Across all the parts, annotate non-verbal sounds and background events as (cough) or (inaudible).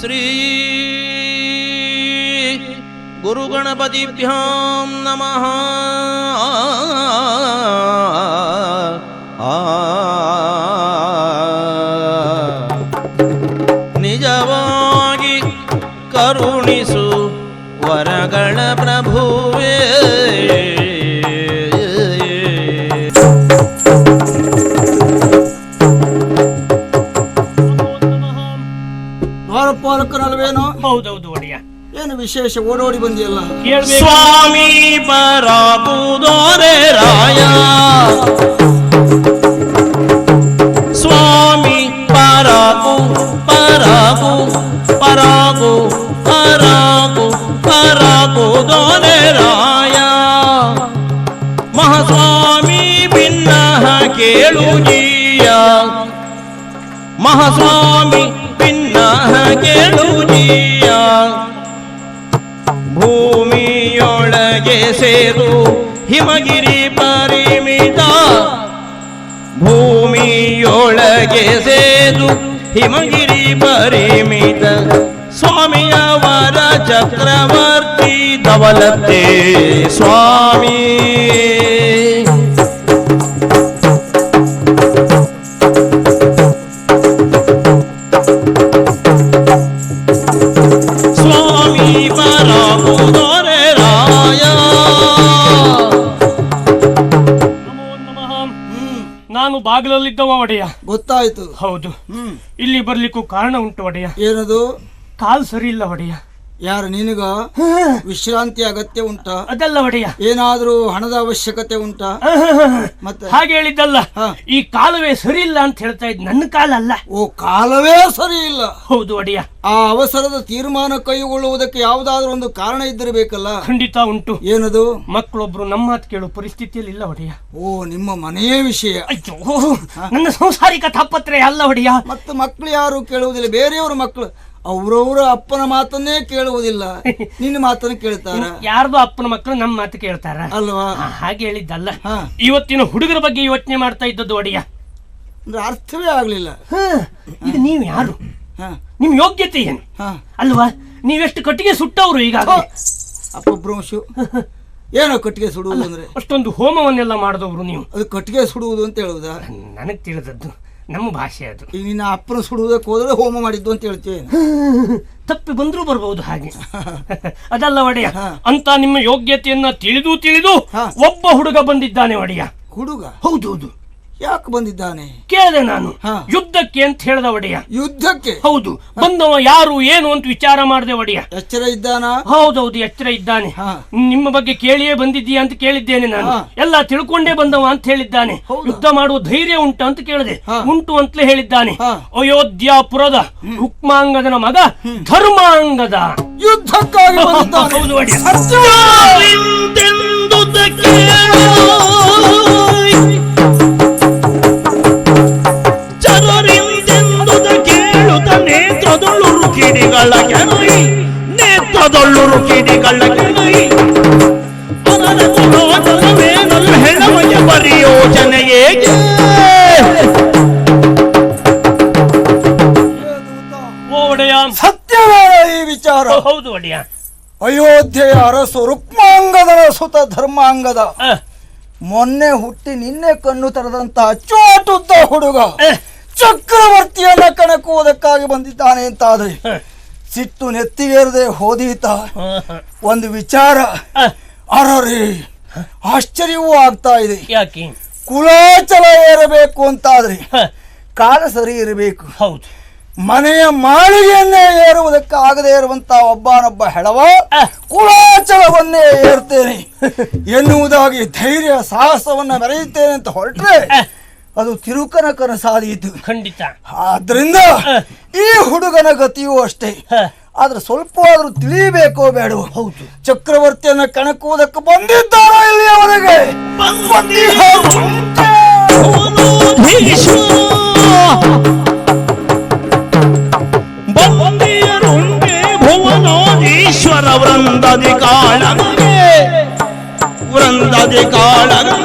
ಶ್ರೀ ಗುರುಗಣಪತಿಭ್ಯಾಂ ನಮಃ. ನಿಜವಾಗಿ ಕರುಣಿಸು ವರಗಳ ಪ್ರಭುವೇ. ಹೌದೌದು ಒಡೆಯ. ಏನು ವಿಶೇಷ? ಓಡೋಡಿ ಬಂದಿಯಲ್ಲ. ಕೇಳ್ಬೇಕು. ಸ್ವಾಮಿ ಪರಾಗುದೋರೆ ರಾಯ. ಸ್ವಾಮಿ ಪರಾಗು ಪರಾಗು ಪರಾಗು ಪರಾಗು ಪರಾಗು ದೋರೆ ರಾಯ. ಮಹಾಸ್ವಾಮಿ ಭಿನ್ನ ಕೇಳು ಜೀಯ ಮಹಾಸ್ವಾಮಿ ಸೇರು ಹಿಮಗಿರಿ ಪರಿಮಿತ. ಭೂಮಿಯೊಳಗೆ ಸೇದು ಹಿಮಗಿರಿ ಪರಿಮಿತ. ಸ್ವಾಮಿಯವರ ಚಕ್ರವರ್ತಿ ಧವಲತೆ ಸ್ವಾಮಿ. ಬಾಗಿಲಲ್ಲಿದ್ದವ ಒಡೆಯ. ಗೊತ್ತಾಯ್ತು. ಹೌದು. ಇಲ್ಲಿ ಬರ್ಲಿಕ್ಕೂ ಕಾರಣ ಉಂಟು ಒಡೆಯ. ಏನದು? ಕಾಲ್ ಸರಿ ಇಲ್ಲ ಒಡೆಯ. ಯಾರು ನಿನಗ ವಿಶ್ರಾಂತಿ ಅಗತ್ಯ ಉಂಟ? ಅದಲ್ಲ ಒಡೆಯ. ಏನಾದ್ರೂ ಹಣದ ಅವಶ್ಯಕತೆ ಉಂಟ? ಮತ್ತೆ? ಹಾಗೆ ಹೇಳಿದ್ದಲ್ಲ. ಈ ಕಾಲವೇ ಸರಿ ಇಲ್ಲ ಅಂತ ಹೇಳ್ತಾ ಇದ್ ನನ್ನ ಕಾಲ ಅಲ್ಲ. ಓ ಕಾಲವೇ ಸರಿ ಇಲ್ಲ. ಹೌದು ಒಡೆಯ. ಆ ಅವಸರದ ತೀರ್ಮಾನ ಕೈಗೊಳ್ಳುವುದಕ್ಕೆ ಯಾವುದಾದ್ರೂ ಒಂದು ಕಾರಣ ಇದ್ದಿರಬೇಕಲ್ಲ? ಖಂಡಿತ ಉಂಟು. ಏನದು? ಮಕ್ಕಳೊಬ್ರು ನಮ್ಮ ಮಾತು ಕೇಳೋ ಪರಿಸ್ಥಿತಿಯಲ್ಲಿ ಇಲ್ಲ ಒಡೆಯ. ಓ ನಿಮ್ಮ ಮನೆಯ ವಿಷಯ. ಅಯ್ಯೋ ನನ್ನ ಸಂಸಾರಿಕ ತಾಪತ್ರೆ ಅಲ್ಲ ಒಡೆಯ. ಮತ್ತು ಮಕ್ಕಳು ಯಾರು ಕೇಳುವುದಿಲ್ಲ? ಬೇರೆಯವರು ಮಕ್ಕಳು ಅವ್ರವ್ರ ಅಪ್ಪನ ಮಾತನ್ನೇ ಕೇಳುವುದಿಲ್ಲ. ನಿನ್ನ ಮಾತನ್ನ ಕೇಳ್ತಾರ? ಯಾರ್ದು ಅಪ್ಪನ ಮಕ್ಕಳು ನಮ್ಮ ಮಾತು ಕೇಳ್ತಾರ? ಅಲ್ವಾ? ಹಾಗೆ ಹೇಳಿದ್ದಲ್ಲ. ಹಾ. ಇವತ್ತಿನ ಹುಡುಗರ ಬಗ್ಗೆ ಯೋಚನೆ ಮಾಡ್ತಾ ಇದ್ದದ್ದು ಒಡೆಯ. ಅಂದ್ರೆ ಅರ್ಥವೇ ಆಗ್ಲಿಲ್ಲ. ಇದು ನೀವು ಯಾರು? ಹ. ನಿಮ್ ಯೋಗ್ಯತೆ ಏನು? ಹ. ಅಲ್ವಾ? ನೀವೆಷ್ಟು ಕಟ್ಟಿಗೆ ಸುಟ್ಟವರು ಈಗ ಅಪಭ್ರಂಶು ಏನೋ ಕಟ್ಟಿಗೆ ಸುಡುವುದು ಅಂದ್ರೆ? ಅಷ್ಟೊಂದು ಹೋಮವನ್ನೆಲ್ಲ ಮಾಡಿದವರು ನೀವು. ಅದು ಕಟ್ಟಿಗೆ ಸುಡುವುದು ಅಂತ ಹೇಳುವುದಾ? ನನಗೆ ತಿಳಿದದ್ದು ನಮ್ಮ ಭಾಷೆ ಅದು. ಈಗ ನಿನ್ನ ಅಪ್ಪನ ಸುಡುವುದಕ್ಕೆ ಹೋದ್ರೆ ಹೋಮ ಮಾಡಿದ್ದು ಅಂತ ಹೇಳ್ತೇವೆ (laughs) ತಪ್ಪಿ ಬಂದ್ರೂ ಬರಬಹುದು ಹಾಗೆ. (laughs) ಅದಲ್ಲ ಒಡೆಯ. ಅಂತ ನಿಮ್ಮ ಯೋಗ್ಯತೆಯನ್ನ ತಿಳಿದು ತಿಳಿದು. ಒಬ್ಬ ಹುಡುಗ ಬಂದಿದ್ದಾನೆ ಒಡೆಯ. ಹುಡುಗ? ಹೌದೌದು. ಯಾಕೆ ಬಂದಿದ್ದಾನೆ? ಕೇಳಿದೆ ನಾನು. ಹಾ. ಯುದ್ಧಕ್ಕೆ ಅಂತ ಹೇಳ್ದ ಒಡೆಯ. ಯುದ್ಧಕ್ಕೆ? ಹೌದು. ಬಂದವ ಯಾರು ಏನು ಅಂತ ವಿಚಾರ ಮಾಡಿದೆ ಒಡೆಯ. ಎಚ್ಚರ ಇದ್ದಾನ? ಹೌದೌದು ಎಚ್ಚರ ಇದ್ದಾನೆ. ಹಾ. ನಿಮ್ಮ ಬಗ್ಗೆ ಕೇಳಿಯೇ ಬಂದಿದ್ದೀಯಾ ಅಂತ ಕೇಳಿದ್ದೇನೆ ನಾನು. ಹಾ. ಎಲ್ಲ ತಿಳ್ಕೊಂಡೇ ಬಂದವ ಅಂತ ಹೇಳಿದ್ದಾನೆ. ಹೌದಾ? ಯುದ್ಧ ಮಾಡುವ ಧೈರ್ಯ ಉಂಟು ಅಂತ ಕೇಳಿದೆ. ಹಾ. ಉಂಟು ಅಂತಲೇ ಹೇಳಿದ್ದಾನೆ. ಹಾ. ಅಯೋಧ್ಯಾಪುರದ ರುಕ್ಮಾಂಗದನ ಮಗ ಧರ್ಮಾಂಗದ. ಯುದ್ಧಕ್ಕಾಗಿ ಬಂದಿದ್ದಾನೆ. ಹೌದು ಒಡೆಯ. ಕಿಡಿಗಳ ಕೆಣೈ ನೇತ್ರದೊಳ್ಳುರು ಕಿಡಿಗಳ ಕೆಣೈ ಅದರ ಕುಲೋಚನವೇನಲು ಹೆಣಮಯ ಪರಿಯೋಜನೆಯೇ ಓ ಏಕೆ ಸತ್ಯವೇ ಈ ವಿಚಾರ. ಹೌದು ಒಡೆಯ. ಅಯೋಧ್ಯೆಯ ಅರಸು ರುಕ್ಮಾಂಗದ ಸುತ ಧರ್ಮಾಂಗದ. ಮೊನ್ನೆ ಹುಟ್ಟಿ ನಿನ್ನೆ ಕಣ್ಣು ತೆರೆದಂತಹ ಚೋಟುದ್ದ ಹುಡುಗ. ಚಕ್ರವರ್ತಿಯನ್ನ ಕಣಕುವುದಕ್ಕಾಗಿ ಬಂದಿದ್ದಾನೆ ಅಂತಾದ್ರೆ ಸಿಟ್ಟು ನೆತ್ತಿಗೇರದೆ ಹೋದೀತ. ಒಂದು ವಿಚಾರ. ಅರರಿ ಆಶ್ಚರ್ಯವೂ ಆಗ್ತಾ ಇದೆ. ಯಾಕೆ? ಕುಲಾಚಲ ಏರಬೇಕು ಅಂತಾದ್ರೆ ಕಾಲ ಸರಿ ಇರಬೇಕು. ಹೌದು. ಮನೆಯ ಮಾಳಿಗೆಯನ್ನೇ ಏರುವುದಕ್ಕೆ ಆಗದೇ ಇರುವಂತ ಒಬ್ಬನೊಬ್ಬ ಹೆಳವ. ಕುಲಾಚಲವನ್ನೇ ಏರ್ತೇನೆ. ಎನ್ನುವುದಾಗಿ ಧೈರ್ಯ ಸಾಹಸವನ್ನ ಮೆರೆಯುತ್ತೇನೆ ಅಂತ ಹೊರಟ್ರೆ ಅದು ತಿರುಕನ ಕನಸಾದೀತು ಖಂಡಿತ. ಆದ್ರಿಂದ ಈ ಹುಡುಗನ ಗತಿಯೂ ಅಷ್ಟೇ. ಹ, ಆದ್ರೆ ಸ್ವಲ್ಪ ಆದ್ರೂ ತಿಳಿಬೇಕೋ ಬೇಡವೋ? ಹೌದು. ಚಕ್ರವರ್ತಿಯನ್ನ ಕಣಕುವುದಕ್ಕೆ ಬಂದಿದ್ದಾರ ಇಲ್ಲಿಯವರೆಗೆ ಅವರಿಗೆ ಭುವನೋದೀಶ್ವರ ವೃಂದದಿ ಕಾಳ ವೃಂದದಿ ಕಾಳಗೆ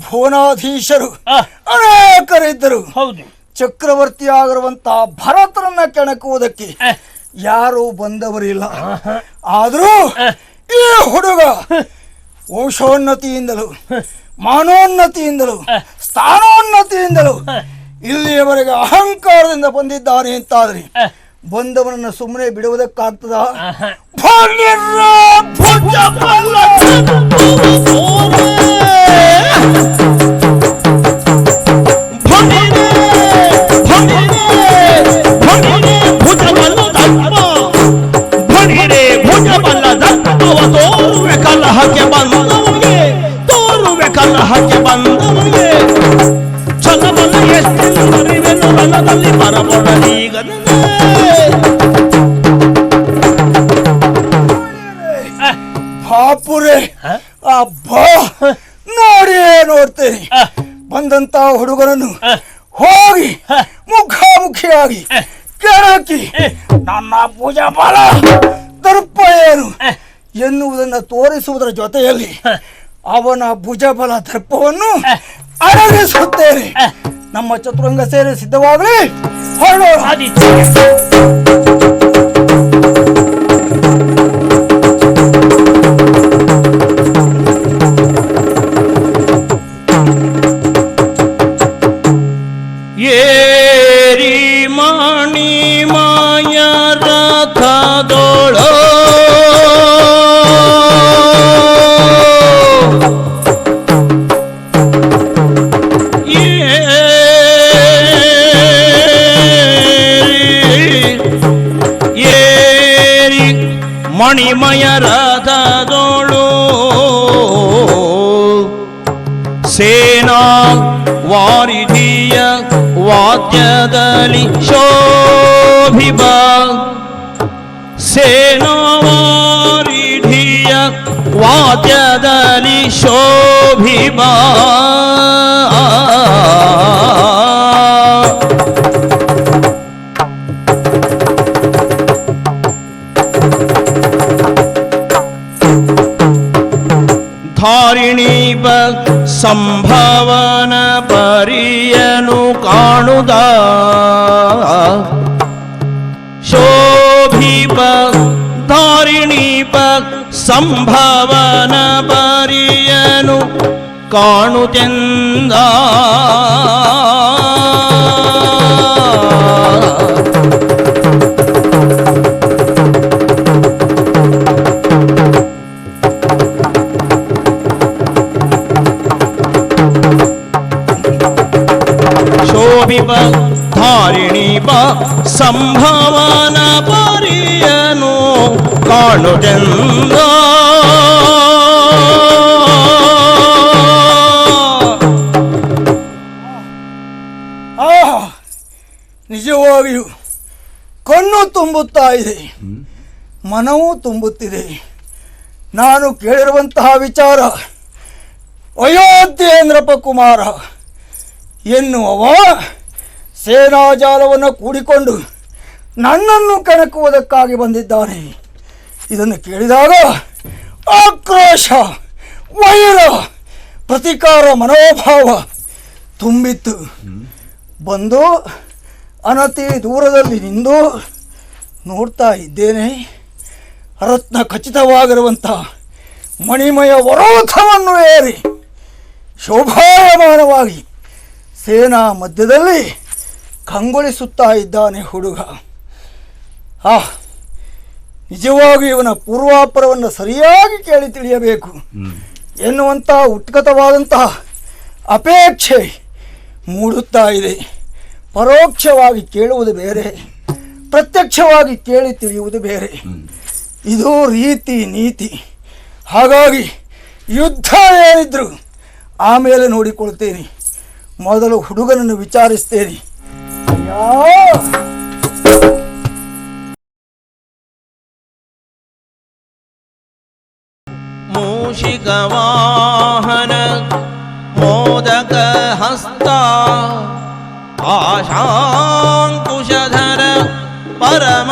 ಭುವನಾಧೀಶರು ಆ, ಅನೇಕರಿದ್ದರು. ಹೌದು. ಚಕ್ರವರ್ತಿ ಆಗಿರುವಂತಹ ಭರತರನ್ನ ಕೆಣಕುವುದಕ್ಕೆ ಯಾರು ಬಂದವರಿಲ್ಲ. ಆದರೂ ಈ ಹುಡುಗ ವಂಶೋನ್ನತಿಯಿಂದಲೂ ಮಾನೋನ್ನತಿಯಿಂದಲೂ ಸ್ಥಾನೋನ್ನತಿಯಿಂದಲೂ ಇಲ್ಲಿಯವರೆಗೆ ಅಹಂಕಾರದಿಂದ ಬಂದಿದ್ದಾನೆ ಅಂತಾದ್ರೆ ಬಂದವನನ್ನ ಸುಮ್ಮನೆ ಬಿಡುವುದಕ್ಕಾಗ್ತದ? ಭುಜ ಹೋಗಿ. ಮುಖಾಮುಖಿಯಾಗಿ ಕೆಳಕಿ ನನ್ನ ಪೂಜಾ ಬಲ ದರ್ಪ ಏನು ಎನ್ನುವುದನ್ನು ತೋರಿಸುವುದರ ಜೊತೆಯಲ್ಲಿ. ಅವನ ಭುಜಬಲ ದರ್ಪವನ್ನು. ಅಡಗಿಸುತ್ತೇನೆ. ನಮ್ಮ ಚತುರಂಗ ಸೇರಿ ಸಿದ್ಧವಾಗಲಿ. ಹೊರಡೋಣ. ಮಣಿಮಯ ರಥದೊಳು ಸೇನಾ ವಾರಿಧಿಯ ವಾದ್ಯದಲ್ಲಿ ಶೋಭಿಬ ಸೇನಾ ವಾರಿಧಿಯ ವಾದ್ಯದಲ್ಲಿ ಶೋಭಿಬ ಧಾರಿಣೀಪ ಸಂಭಾವನ ಪರಿಯನು ಕಾಣುದ. ಶೋಭೀಪ ಧಾರಿಣೀಪ ಸಂಭಾವನ ಪರಿಯನು ಕಾಣುತ್ತೆಂದ ಶೋಭಿಪ ಬಾ, ಸಂಭವನ ಪರಿಯನು ಆಹಾ ನಿಜವಾಗಿಯೂ ಕಣ್ಣು ತುಂಬುತ್ತಾ ಇದೆ, ಮನವೂ ತುಂಬುತ್ತಿದೆ. ನಾನು ಕೇಳಿರುವಂತಹ ವಿಚಾರ ಅಯೋಧ್ಯೇಂದ್ರಪ್ಪ ಕುಮಾರ ಎನ್ನುವವ ಸೇನಾಜಾಲವನ್ನು ಕೂಡಿಕೊಂಡು ನನ್ನನ್ನು ಕೆಣಕುವುದಕ್ಕಾಗಿ ಬಂದಿದ್ದಾನೆ. ಇದನ್ನು ಕೇಳಿದಾಗ ಆಕ್ರೋಶ, ವೈರ, ಪ್ರತಿಕಾರ, ಮನೋಭಾವ ತುಂಬಿತ್ತು. ಬಂದು ಅನತಿ ದೂರದಲ್ಲಿ ನಿಂದು ನೋಡ್ತಾ ಇದ್ದೇನೆ. ರತ್ನ ಖಚಿತವಾಗಿರುವಂಥ ಮಣಿಮಯ ವರೋಧವನ್ನು ಏರಿ ಶೋಭಾಯಮಾನವಾಗಿ ಸೇನಾ ಮಧ್ಯದಲ್ಲಿ ಕಂಗೊಳಿಸುತ್ತಾ ಇದ್ದಾನೆ ಹುಡುಗ. ಆ, ನಿಜವಾಗಿ ಇವನ ಪೂರ್ವಾಪರವನ್ನು ಸರಿಯಾಗಿ ಕೇಳಿ ತಿಳಿಯಬೇಕು. ಎನ್ನುವಂತಹ ಉತ್ಕತವಾದಂತಹ ಅಪೇಕ್ಷೆ ಮೂಡುತ್ತಾ ಇದೆ. ಪರೋಕ್ಷವಾಗಿ ಕೇಳುವುದು ಬೇರೆ, ಪ್ರತ್ಯಕ್ಷವಾಗಿ ಕೇಳಿ ತಿಳಿಯುವುದು ಬೇರೆ. ಇದು ರೀತಿ ನೀತಿ. ಹಾಗಾಗಿ ಯುದ್ಧ ಏನಿದ್ರು ಆಮೇಲೆ ನೋಡಿಕೊಳ್ತೇನೆ ಮೊದಲು ಹುಡುಗನನ್ನು ವಿಚಾರಿಸ್ತೇನೆ. मूषिकवाहन मोदकहस्ता आशाकुशधर परम